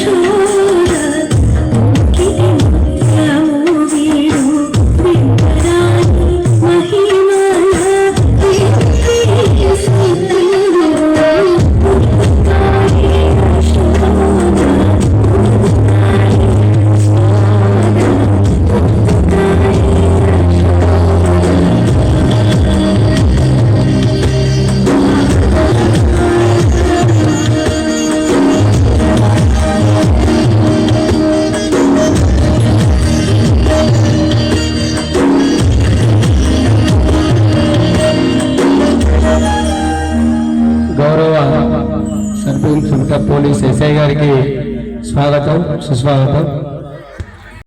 সুর sarpanch police SI గారికి స్వాగతం సుస్వాగతం.